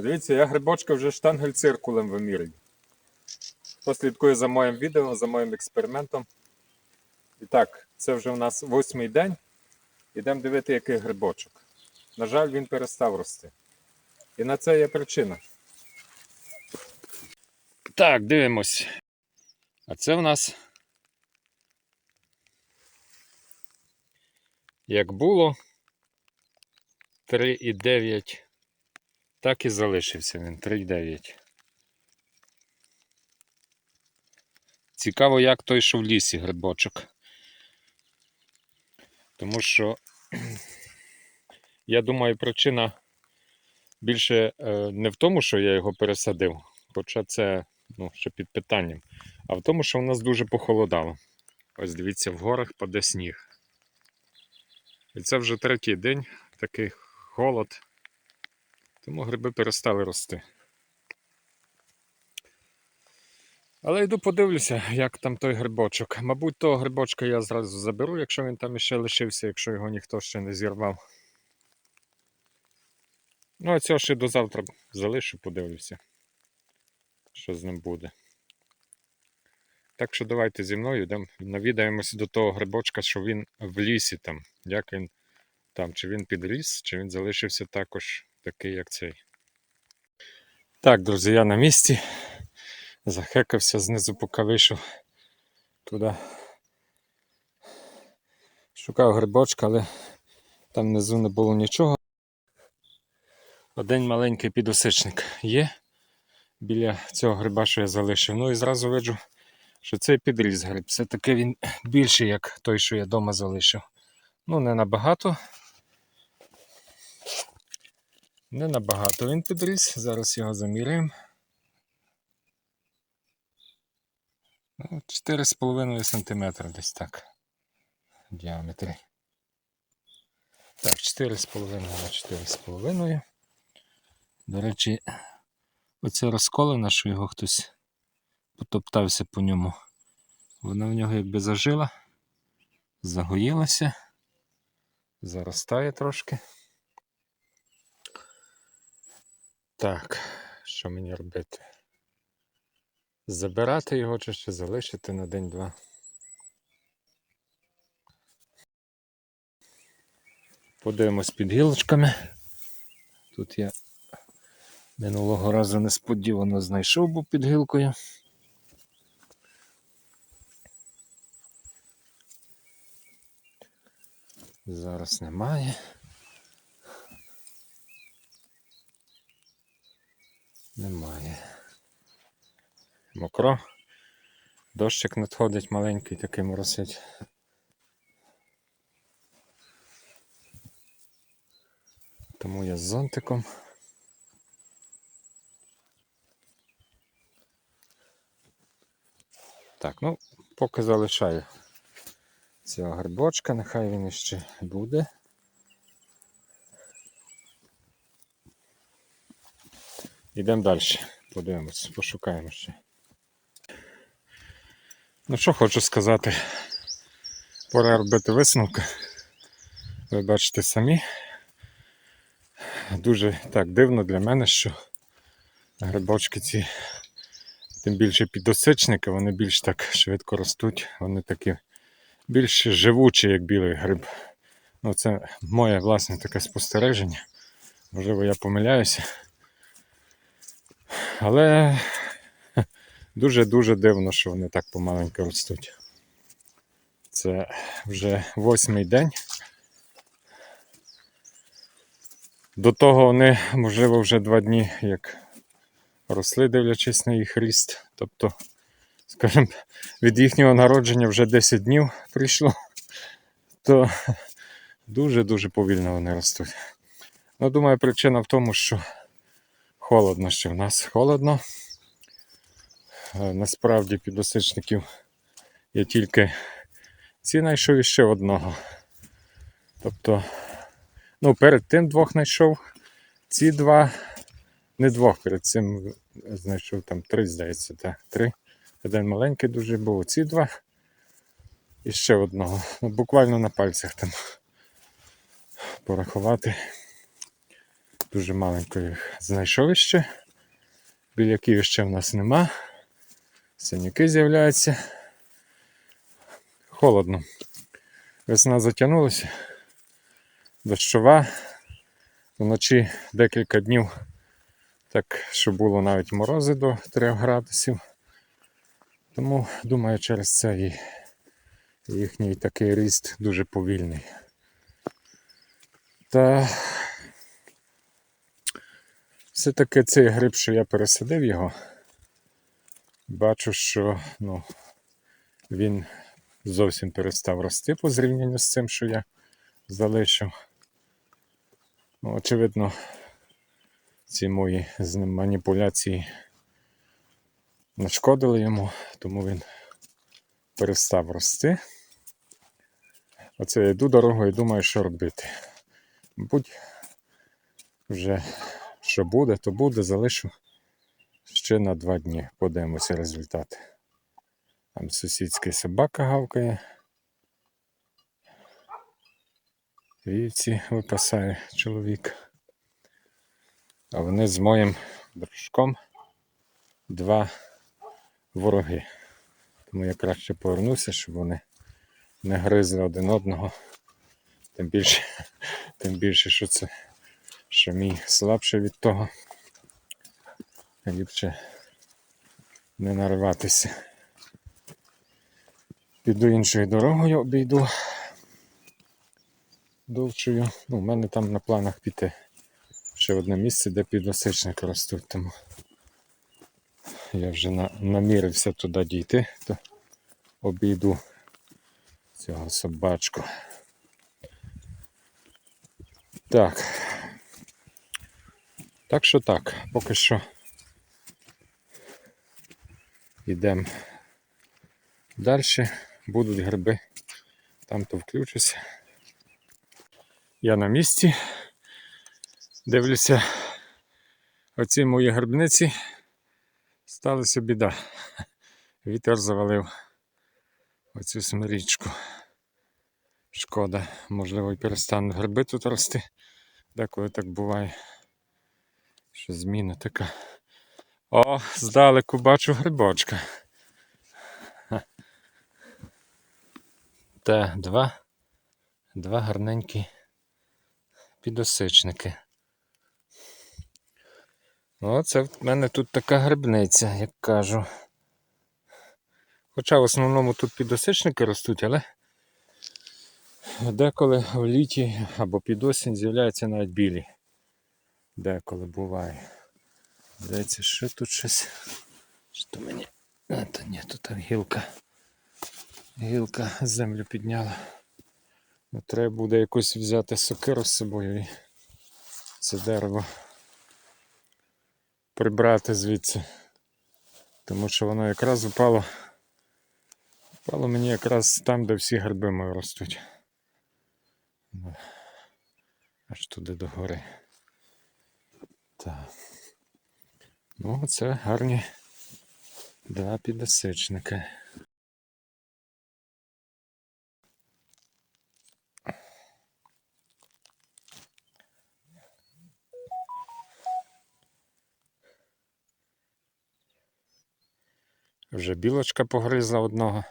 Дивіться, я грибочка вже штангель циркулем вимірюю. Хто слідкує за моїм відео, за моїм експериментом. І так, це вже у нас восьмий день. Ідемо дивити, який грибочок. На жаль, він перестав рости. І на це є причина. Так, дивимось. А це в нас. Як було 3,9, так і залишився він 3,9. Цікаво, як той, що в лісі грибочок. Тому що, я думаю, причина більше е, не в тому, що я його пересадив, хоча це ну, ще під питанням, а в тому, що у нас дуже похолодало. Ось дивіться, в горах паде сніг. І це вже третій день, такий холод. Тому гриби перестали рости. Але йду подивлюся, як там той грибочок. Мабуть, того грибочка я зразу заберу, якщо він там іще лишився, якщо його ніхто ще не зірвав. Ну, а цього ще до завтра залишу, подивлюся, що з ним буде. Так що давайте зі мною йдемо, навідаємося до того грибочка, що він в лісі там. Як він там, чи він підріс, чи він залишився також такий, як цей. Так, друзі, я на місці. Захекався знизу, поки вийшов туди. Шукав грибочка, але там внизу не було нічого. Один маленький підосичник є біля цього гриба, що я залишив. Ну і зразу виджу, що цей підріс гриб. Все-таки він більший, як той, що я вдома залишив. Ну, не набагато. Не набагато він підріс. Зараз його заміряємо. Ну, 4,5 см десь так. В діаметрі. Так, 4,5 на 4,5. До речі, оця розколена, що його хтось потоптався по ньому. Вона в нього якби зажила, загоїлася, заростає трошки. Так, що мені робити? Забирати його чи ще залишити на день-два. Подивимось під гілочками. Тут я минулого разу несподівано знайшов був під гілкою. Зараз немає. Мокро. Дощик надходить маленький, такий моросить. Тому я з зонтиком. Так, ну, поки залишаю цього грибочка, нехай він іще буде. Йдемо далі, подивимось, пошукаємо ще. Ну що хочу сказати, пора робити висновки. Ви бачите самі. Дуже так дивно для мене, що грибочки ці, тим більше підосичники, вони більш так швидко ростуть, вони такі більш живучі, як білий гриб. Ну, це моє власне таке спостереження. Можливо, я помиляюся. Але дуже-дуже дивно, що вони так помаленьку ростуть. Це вже восьмий день. До того вони, можливо, вже два дні як росли, дивлячись на їх ріст. Тобто, скажімо, від їхнього народження вже 10 днів прийшло, то дуже-дуже повільно вони ростуть. Ну, думаю, причина в тому, що холодно ще в нас холодно. Е, Насправді підосичників я тільки ці знайшов іще одного. Тобто, ну, перед тим двох знайшов. Ці два, не двох, перед цим знайшов там три, здається, так, три. Один маленький дуже був, ці два. І ще одного. Ну, буквально на пальцях там порахувати. Дуже маленько їх знайшов іще. Біляків ще в нас нема. Синяки з'являються. Холодно. Весна затягнулася. Дощова. Вночі декілька днів, так що було навіть морози до 3 градусів. Тому, думаю, через це і їхній такий ріст дуже повільний. Та все-таки цей гриб, що я пересадив його, бачу, що ну, він зовсім перестав рости по зрівнянню з цим, що я залишив. Ну, очевидно, ці мої з ним маніпуляції нашкодили йому, тому він перестав рости. Оце я йду дорогою і думаю, що робити. Мабуть, вже що буде, то буде, залишу ще на два дні. Подивимося результати. Там сусідська собака гавкає. Вівці випасає чоловік. А вони з моїм дружком два вороги. Тому я краще повернуся, щоб вони не гризли один одного. Тим більше, тим більше, що це що мій слабше від того. Ліпше не нариватися. Піду іншою дорогою, обійду довшою. Ну, у мене там на планах піти ще одне місце, де підосичники ростуть, тому я вже на, намірився туди дійти, то обійду цього собачку. Так. Так що так, поки що йдемо далі. Будуть гриби. Там то включуся. Я на місці. Дивлюся, оці мої грибниці сталася біда. Вітер завалив оцю смирічку. Шкода, можливо, і перестануть гриби тут рости. Деколи так буває. Що зміна така. О, здалеку бачу грибочка. Та два, два гарненькі підосичники. О, це в мене тут така грибниця, як кажу. Хоча в основному тут підосичники ростуть, але деколи в літі або під осінь з'являються навіть білі. Деколи буває. Здається, що тут щось. Що мені. А, та ні, тут так гілка. Гілка землю підняла. Ну, треба буде якусь взяти сокиру з собою і це дерево прибрати звідси. Тому що воно якраз упало. Впало мені якраз там, де всі гриби мої ростуть. Ну, Аж туди до гори. Так. Ну, це гарні два підосичники. Вже білочка погризла одного.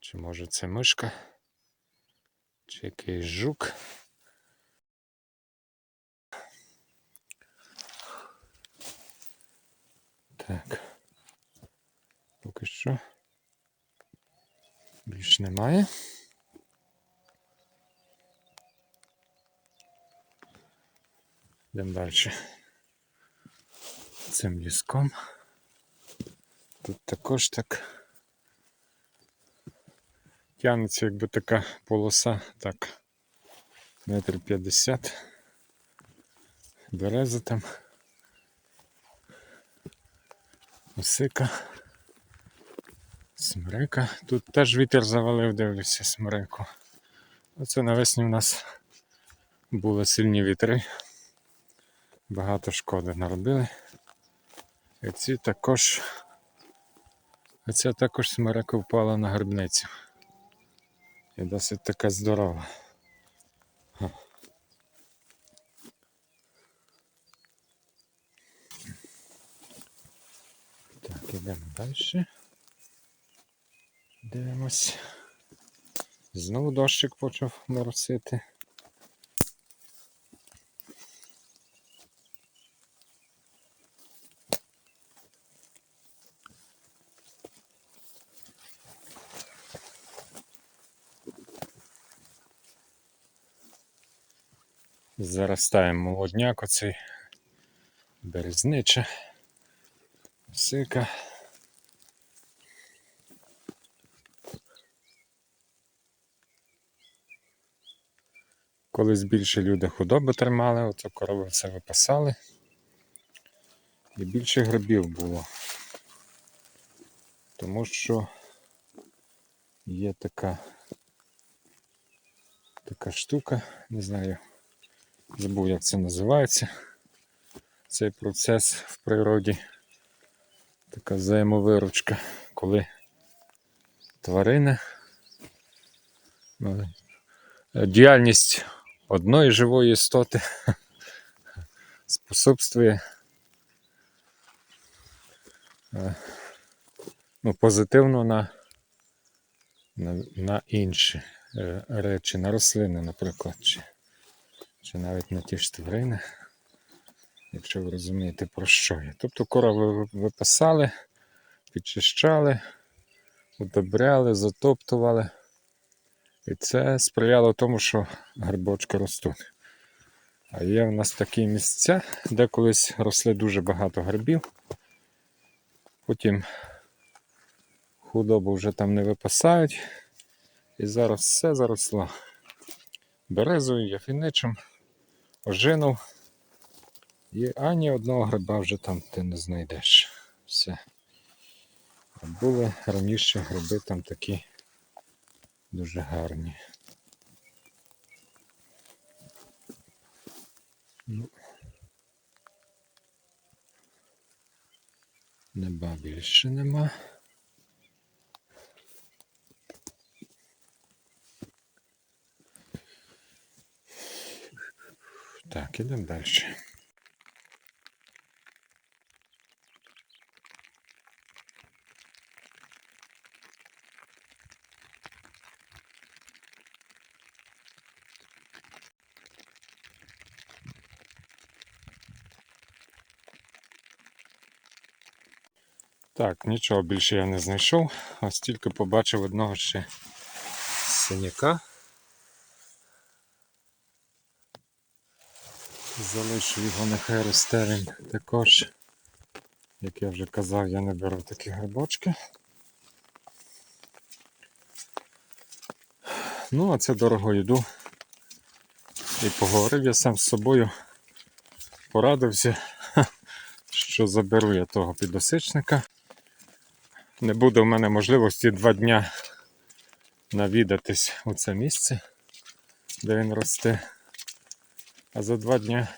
Чи може це мишка? Чи якийсь жук? Так. Поки що. Більш немає. Йдемо далі. Цим ліском. Тут також так тягнеться якби така полоса, так, метр п'ятдесят. Береза там. Осика. Смерека. Тут теж вітер завалив, дивлюся, смереку. Оце навесні в нас були сильні вітри. Багато шкоди наробили. І ці також. Оця також смерека впала на грибницю. І досить така здорова. Ідемо далі. Дивимось. Знову дощик почав моросити. Заростає молодняк оцей березнича, сика. Колись більше люди худоби тримали, ото корови все випасали. І більше грибів було. Тому що є така, така штука, не знаю, забув як це називається. Цей процес в природі. Така взаємовиручка, коли тварина, ну, діяльність одної живої істоти способствує е, ну, позитивно на, на, на інші е, речі, на рослини, наприклад, чи, чи навіть на ті ж тварини, якщо ви розумієте про що я. Тобто корови ви- випасали, підчищали, удобряли, затоптували. І це сприяло тому, що грибочки ростуть. А є в нас такі місця, де колись росли дуже багато грибів. Потім худобу вже там не випасають. І зараз все заросло березою, яфіничем, ожином. І ані одного гриба вже там ти не знайдеш. Все. Були раніше гриби там такі дуже гарні. Ну, неба більше нема. Так, ідемо далі. Так, нічого більше я не знайшов, ось тільки побачив одного ще синяка. Залишу його нехай росте він також. Як я вже казав, я не беру такі грибочки. Ну, а це дорого йду. І поговорив я сам з собою, порадився, що заберу я того підосичника. Не буде в мене можливості два дня навідатись у це місце, де він росте. А за два дня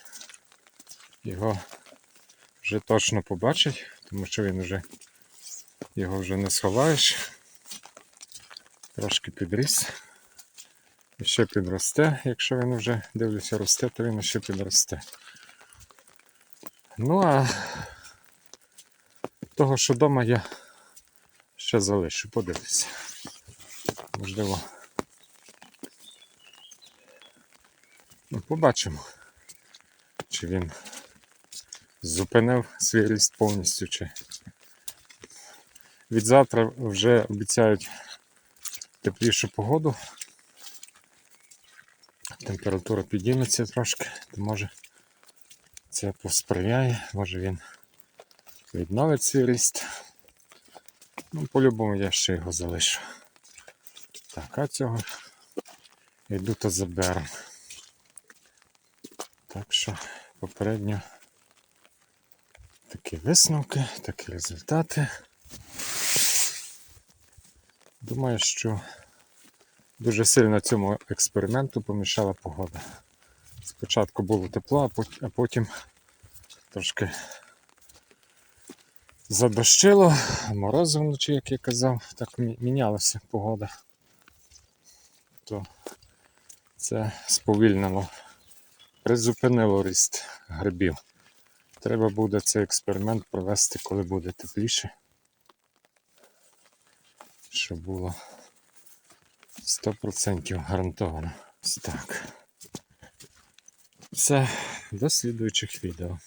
його вже точно побачать, тому що він вже його вже не сховаєш. Трошки підріс. І ще підросте. Якщо він вже дивлюся росте, то він ще підросте. Ну а того, що вдома я ще залишу, подивлюся. Можливо. Ну, побачимо, чи він зупинив свій ріст повністю, чи від завтра вже обіцяють теплішу погоду. Температура підійметься трошки, то може це посприяє, може він відновить свій ріст. Ну, по-любому я ще його залишу. Так, а цього йду то заберу. Так що попередньо такі висновки, такі результати. Думаю, що дуже сильно цьому експерименту помішала погода. Спочатку було тепло, а потім трошки задощило, морози вночі, як я казав, так мінялася погода. То це сповільнило, призупинило ріст грибів. Треба буде цей експеримент провести, коли буде тепліше. Щоб було 100% гарантовано. Ось так. Все, до слідуючих відео.